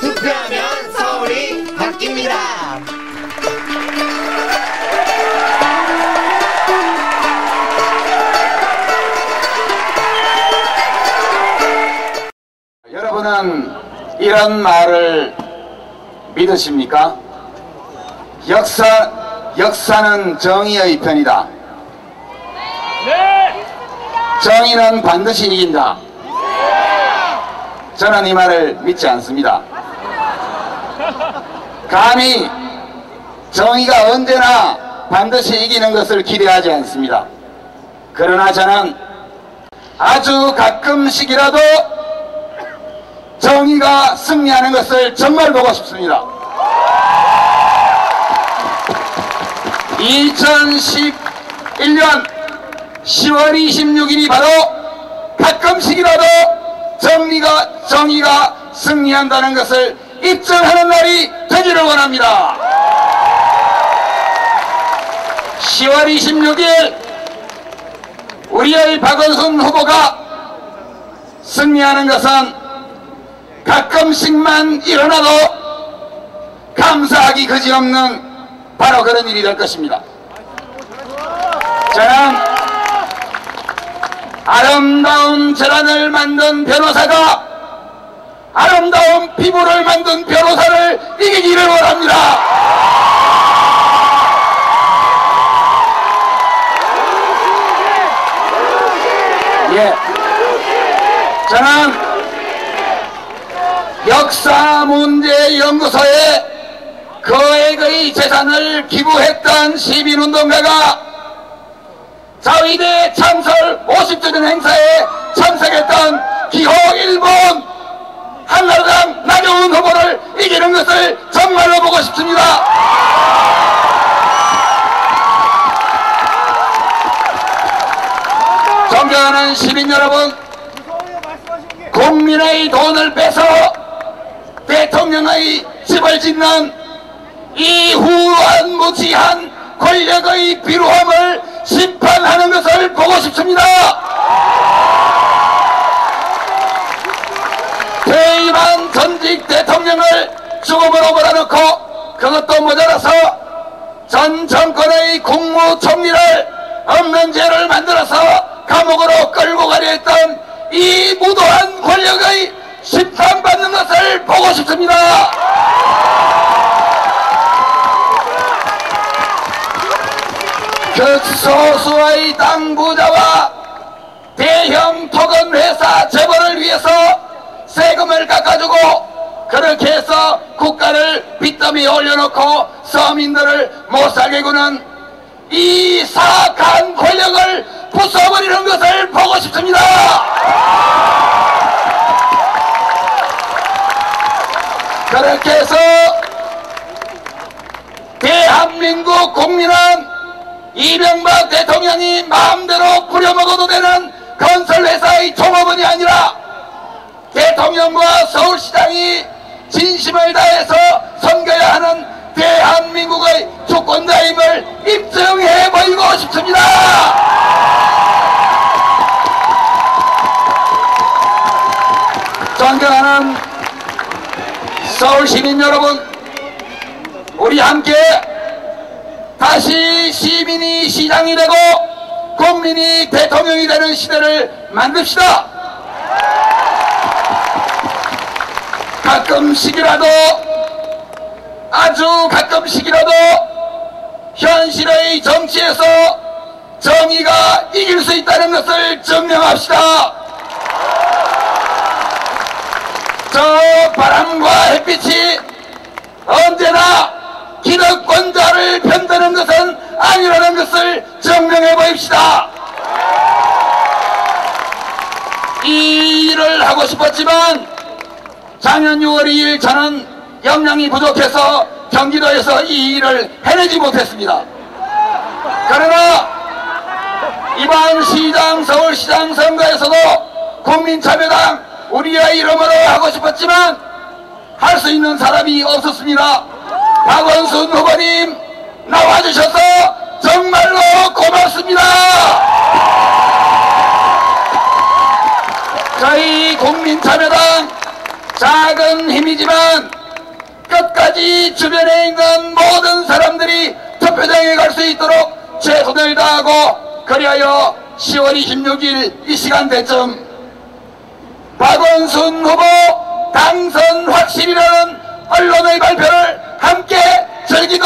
투표하면 서울이 바뀝니다. 여러분은 이런 말을 믿으십니까? 역사, 역사는 정의의 편이다. 네! 정의는 반드시 이긴다. 저는 이 말을 믿지 않습니다. 감히 정의가 언제나 반드시 이기는 것을 기대하지 않습니다. 그러나 저는 아주 가끔씩이라도 정의가 승리하는 것을 정말 보고 싶습니다. 2011년 10월 26일이 바로 가끔씩이라도 정리가 정의가 승리한다는 것을 입증하는 날이 되기를 원합니다. 10월 26일 우리의 박원순 후보가 승리하는 것은 가끔씩만 일어나도 감사하기 그지없는 바로 그런 일이 될 것입니다. 저는 아름다운 재란을 만든 변호사가 아름다운 피부를 만든 변호사를 이기기를 원합니다. 예. 저는 역사문제연구소에 거액의 재산을 기부했던 시민운동가가 자위대 창설 50주년 행사에 참석했던 기호 1번 한나라당 나경원 후보를 이기는 것을 정말로 보고 싶습니다. 존경하는 시민 여러분, 국민의 돈을 빼서 대통령의 집을 짓는 이 후한무치한 권력의 비루함을 심판하는 것을 보고 싶습니다. 퇴임한 전직 대통령을 죽음으로 몰아넣고 그것도 모자라서 전 정권의 국무총리를 없는 죄를 만들어서 감옥으로 끌고 가려 했던 이 무도한 권력의 심판받는 것을 보고 싶습니다. 극소수의 그 당부자와 대형 토건 회사 재벌을 위해서 세금을 깎아주고 그렇게 해서 국가를 빚더미에 올려놓고 서민들을 못살게 구는 이 사악한 권력을 부숴버리는 것을 보고 싶습니다. 그렇게 해서 대한민국 국민은 이명박 대통령이 마음대로 부려먹어도 되는 건설회사의 종업원이 아니라 대통령과 서울시장이 진심을 다해서 섬겨야 하는 대한민국의 주권자임을 입증해 보이고 싶습니다. 존경하는 서울 시민 여러분, 우리 함께 다시 시민이 시장이 되고 국민이 대통령이 되는 시대를 만듭시다. 가끔씩이라도 아주 가끔씩이라도 현실의 정치에서 정의가 이길 수 있다는 것을 증명합시다. 저 바람과 햇빛이 언제나 기득권자를 편드는 것은 아니라는 것을 증명해 보입시다. 이 일을 하고 싶었지만 작년 6월 2일 저는 역량이 부족해서 경기도에서 이 일을 해내지 못했습니다. 그러나 이번 시장 서울시장 선거에서도 국민참여당 우리의 이름으로 하고 싶었지만 할 수 있는 사람이 없었습니다. 박원순 후보님 나와주셔서 정말로 고맙습니다. 저희 국민참여당 작은 힘이지만 끝까지 주변에 있는 모든 사람들이 투표장에 갈 수 있도록 최선을 다하고 그리하여 10월 26일 이 시간대쯤 박원순 후보 당선 확실이라는 언론의 발표를 함께 즐기도록